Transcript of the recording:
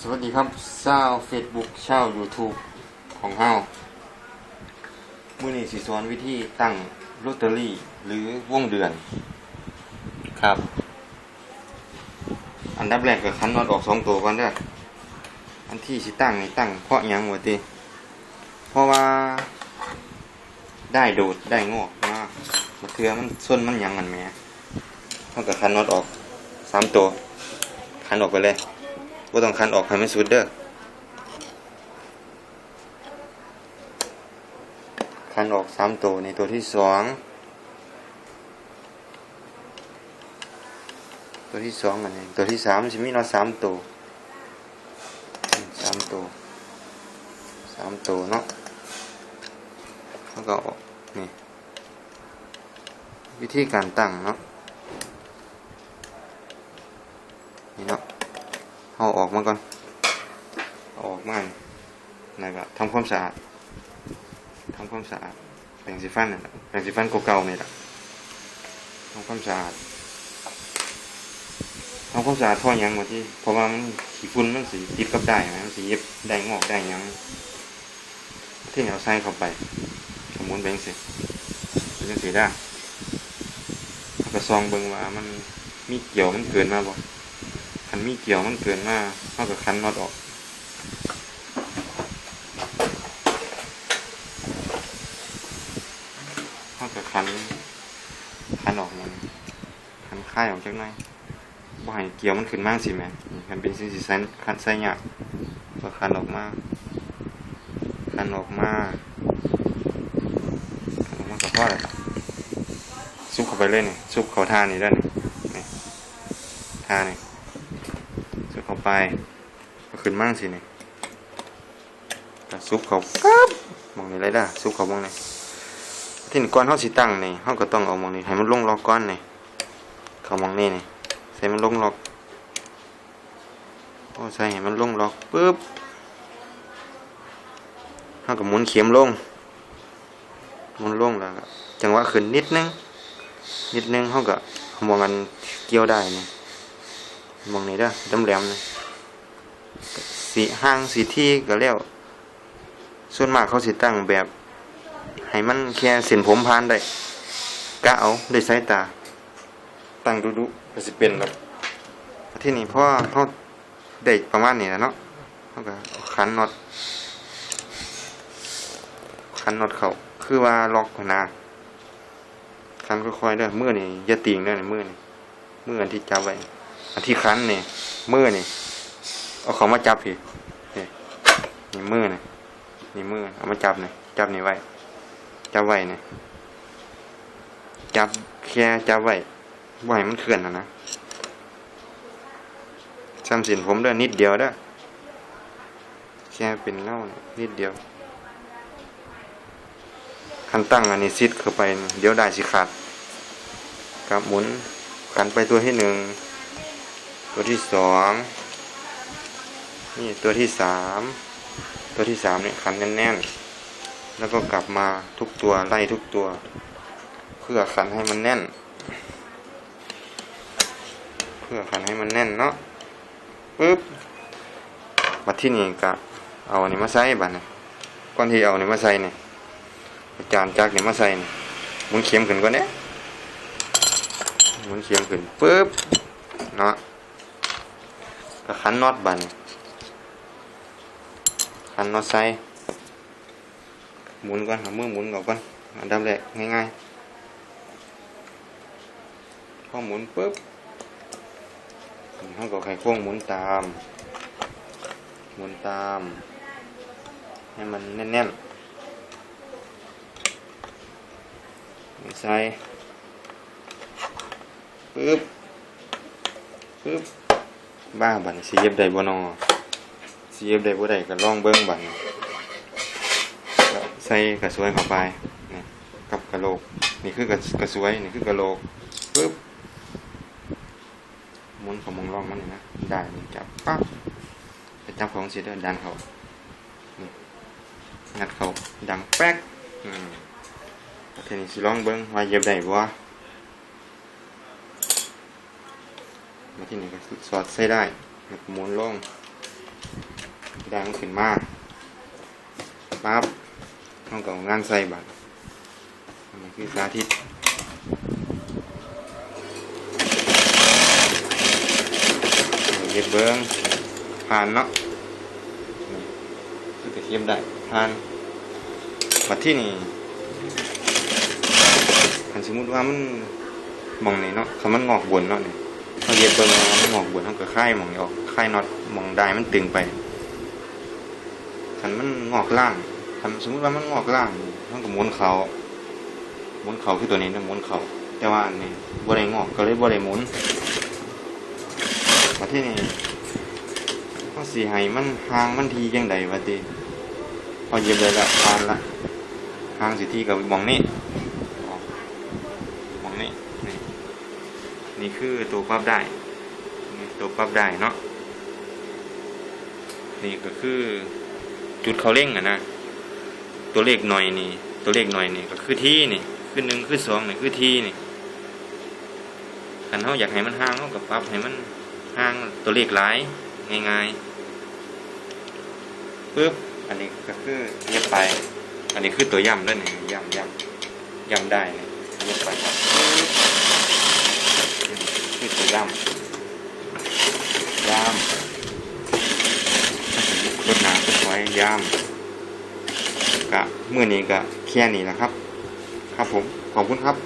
สวัสดีครับเช้า Facebook เช้า YouTube ของเฮามื้อนี้สิสอนวิธีตั้งลอตเตอรี่หรือวงเดือน ครับ อันดับแรกก็คันน็อตออกสองตัวก่อนเด้ออันที่สิตั้งนี่ตั้งเพราะยังวะติเพราะว่า ได้โดดได้งอกมาบาเทือมันส้นมันยังกันแหมเท่ากับคันน็อตออกสามตัว คันออกไปเลย ว่าต้องคันออกให้มันสุดเด้อคันออกสามตัวในตัวที่สองตัวที่สองอันนี้ตัวที่สามจะมีเนาสามตัวสามตัวสามตัวเนาะแล้วก็ออกนี่วิธีการตั้งเนาะ นี่เนาะ เอาออก มาก่อนออกมาแล้วก็ทำความสะอาดทำความสะอาดแปรงสีฟันน่ะแปรงสีฟันเก่าๆนี่แหละทำความสะอาดทำความสะอาดท่อยังมาที่เพราะว่ามันขี้ฝุ่นมันสีติดกับได้ไหมมันสีเย็บได้งอกได้ยังที่เอาใส่เข้าไปสมมุนแบงสิเป็นจังสีได้แล้วก็ซองเบิ่งว่ามันมีเกี่ยวมันเกินมาบ่ คันมีเกี่ยวมันเกินมาเท่ากับคันน็อตออกเท่ากับคันคันออกมันคันค่ายออกจากหน่อยบ่ให้เกี่ยวมันขึ้นมากสิแม่คันเป็นสิ่งที่ใส่คันใส่ยากก็คันออกมาคันออกมาคันออกมากับพ่อเลยซุบเข้าไปเลยนี่ซุบเข้าท่านี่ได้นี่ท่านี่ ไปขึ้นมั่งสิเนี่ยซุปเขาครับมองนี่เลยด้ะซุปเขามองนี่ที่นี่ก้อนเขาสิตั้งนี่เขาก็ต้องเอามองนี่ให้มันลงล็อกก้อนนี่เขามองนี่นี่ใส่มันลงล็อกโอ้ใส่ให้มันลงล็อกปึ๊บเขาก็หมุนเข็มลงหมุนลงแล้วจังหวะขึ้นนิดนึงนิดนึงเขาก็มองกันเกี่ยวได้นี่มองนี่เด้อดำแหลมๆนะ สีห้างสีที่ก็แล้ว ส่วนมากเขาสิตั้งแบบ ให้มันแค่เส้นผมพานได้กะเอาด้วยสายตา ตั้งดุดุๆก็สิเป็นแบบที่นี่เพราะว่าเขาได้ประมาณนี้แหละเนาะเขาก็ขันน็อตขันน็อตเขาคือว่าล็อกหนาขันค่อยๆเด้อมือนี่อย่าติงเด้อนี่มือนี่มืออันที่จับไว้อันที่คันนี่มือนี่ เอาเขามาจับพี่นี่นี่มือนี่นี่มือเอามาจับนี่จับนี่ไว้ จับไว้นี่จับแค่จับไว้ไว้มันเคลื่อนนะนะซ้ำสินผมด้อนิดเดียวเด้แค่เป็นเงานิดเดียวคันตั้งอันนี้ซิดเข้าไปเดี๋ยวได้สิขาดกับหมุนขันไปตัวที่หนึ่งตัวที่สอง นี่ตัวที่สามตัวที่สามเนี่ยขันแน่นๆ แล้วก็กลับมาทุกตัวไล่ทุกตัว เพื่อขันให้มันแน่น เพื่อขันให้มันแน่นเนาะปึ๊บมาที่นี่ก็เอาอันนี้มาใส่บัดนี่ยก่อนที่เอาอันนี้มาใส่เนี่ยอาจารย์จักเนี่ยมาใส่เนี่ยมุนเข็มขึ้นก่อนเนี่ยมุนเข็มขึ้นปึ๊บเนาะก็ขันน็อตบัดน ขันน็อตใส่หมุนก่อนหามือหมุนก่อนก่อนอันดับแรกง่ายๆพอหมุนปุ๊บเขาก็ไขควงหมุนตาม หมุนตาม ให้มันแน่นๆใส่ปึ๊บปึ๊บบ้าบันสิเย็บได้บ่นอ สิเย็บได้บ่ได้ก็ลองเบิ่งบัดนใส่กระสวยเข้าไปนี่กับกระโหลก นี่คือกระกระสวยนี่คือกระโหลกปึ๊บมุนของมงร่องมันนี่นะได้จับปั๊บไปจับของเสิเด้อดันเขานี่งัดเขาดังแป๊กอืมทีนี้สิลองเบิ่งว่าเย็บได้บ่มาที่นี่ก็สอดใส่ได้ม้วก็หมุนลง แดงขึ้นมาปั๊บเขาก็เอางานใส่บัตรนนี้คือสาธิตเย็บเบิ้งผ่านเนาะคือจะเทียมได้ผ่านมาที่นี่อันสมมติว่ามันมองนี่เนาะคำมันงอกบนเนาะนี่เขาเย็บเบิ้งมันงอกบนเขาก็ค่ายมองนี่ออกค่ายน็อตมองได้มันตึงไป คันมันงอกล่างคันสมมติว่ามันงอกล่างมันก็หมุนเขาหมุนเขาคือตัวนี้นะหมุนเขาแต่ว่าอันนี้บ่ได้งอกก็เลยบ่ได้หมุนมาที่นี่เขาสีให้มันห่างมันทียังไดวะติพอเย็บเลยละผ่านละห่างสิทีกับมองนี้อ๋อหมองนี้นี่นี่คือตัวปรับได้ตัวปรับได้เนาะนี่ก็คือ จุดเขาเร่งอะนะตัวเลขหน่อยนี่ ตัวเลขหน่อยนี่ก็คือที่นี่คือหนึ่งคือสองนี่คือที่นี่คันเขาอยากให้มันห่างเขากับปรับให้มันห่างตัวเลขหลายง่ายๆปึ๊บอันนี้ก็คือเย็บไป อันนี้คือตัวย่ำด้วยนี่ย่ำย่ำย่ำได้นี่เย็บไปปึ๊บนี่คือตัวย่ำย่ำ รดน้ำต้นไว้ ยามกะเมื่อนี้กะแค่นี้นะครับ ครับผมขอบคุณครับ